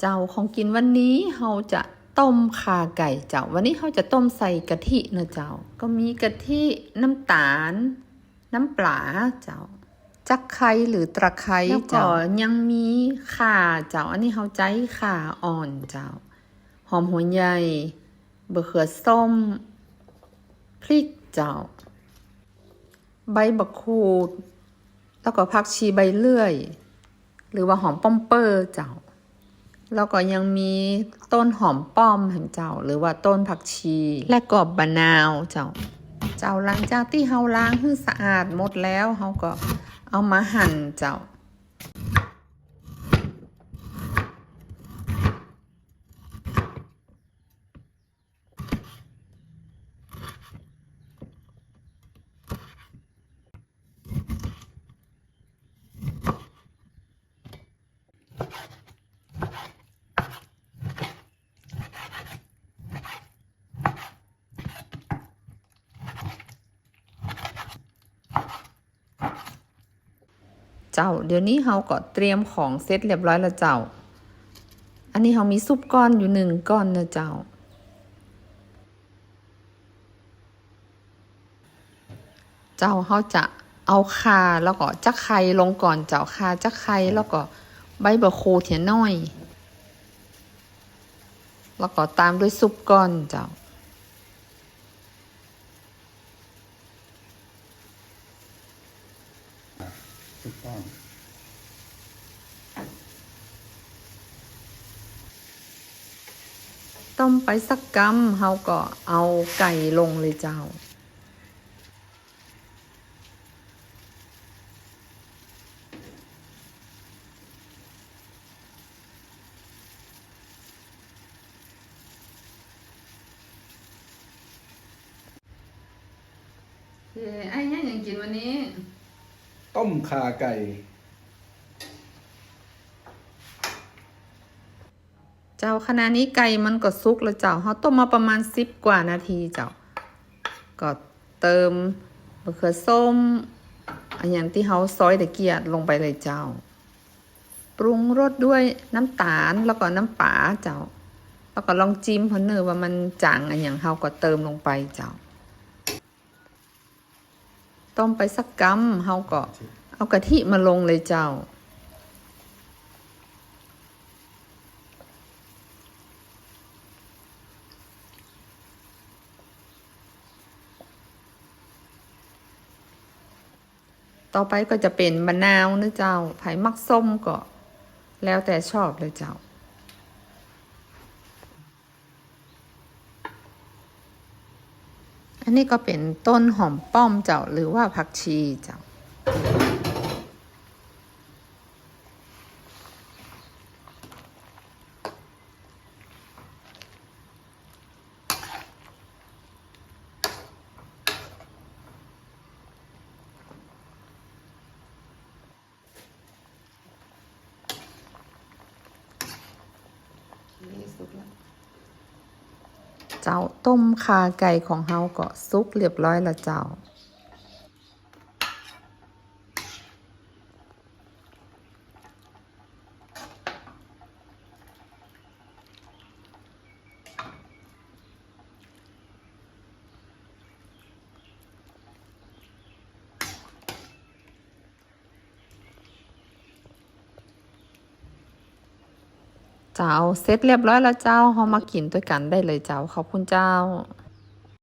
เจ้าของกินวันนี้เราจะต้มขาไก่เจ้า วันนี้เราจะต้มใส่กะทิเนอะเจ้า ก็มีกะทิน้ำตาล น้ำปลาเจ้า จักไคร้หรือตะไคร้เจ้ายังมีข่าเจ้า อันนี้เราใจข่าอ่อนเจ้า หอมหัวใหญ่เบะเขือส้ม พริกเจ้า ใบบักคูด แล้วก็ผักชีใบเลื่อย หรือว่าหอมป้อมเปอร์เจ้า แล้วก็ยังมีต้นหอมป้อมแห่งเจ้า หรือว่าต้นผักชี และก็บะนาวเจ้า เจ้าหลังจากที่เฮาล้างให้สะอาดหมดแล้วเฮาก็เอามาหั่นเจ้า เจ้า เดี๋ยวนี้เฮาก็เตรียมของเสร็จเรียบร้อยแล้วเจ้า อันนี้เฮามีซุปก้อนอยู่หนึ่งก้อนนะเจ้า เจ้าเฮาจะเอาคาแล้วก็จักไข่ลงก่อนเจ้าคาจักไข่แล้วก็ใบบะโคเทียน้อย แล้วก็ตามด้วยซุปก้อนเจ้า ถูกต้องต้มไปสักกำเฮาก็เอาไก่ลงเลยเจ้าไอ้เนี่ยยังกินวันนี้ ต้มขาไก่ เจ้าขณะนี้ไก่มันก็สุกแล้วเจ้าเขาต้มมาประมาณสิบกว่านาทีเจ้า ก็เติมมะเขือส้มอันอย่างที่เขาซอยตะเกียดลงไปเลยเจ้า ปรุงรสด้วยน้ำตาลแล้วก็น้ำปลาเจ้า แล้วก็ลองจิ้มเพราะเนื้อว่ามันจางอันอย่างเขาก็เติมลงไปเจ้า ต้มไปสักกำเขาก็เอากะทิมาลงเลยเจ้า ต่อไปก็จะเป็นมะนาวนะเจ้าไผ่มักส้มก็ แล้วแต่ชอบเลยเจ้า อันนี้ก็เป็นต้นหอมป้อมเจ้าหรือว่าผักชีเจ้า เจ้า ต้มคาไก่ของเฮาก็ซุกเรียบร้อยละเจ้า เจ้าเสร็จเรียบร้อยแล้วเจ้าเฮามากินด้วยกันได้เลยเจ้าขอบคุณเจ้า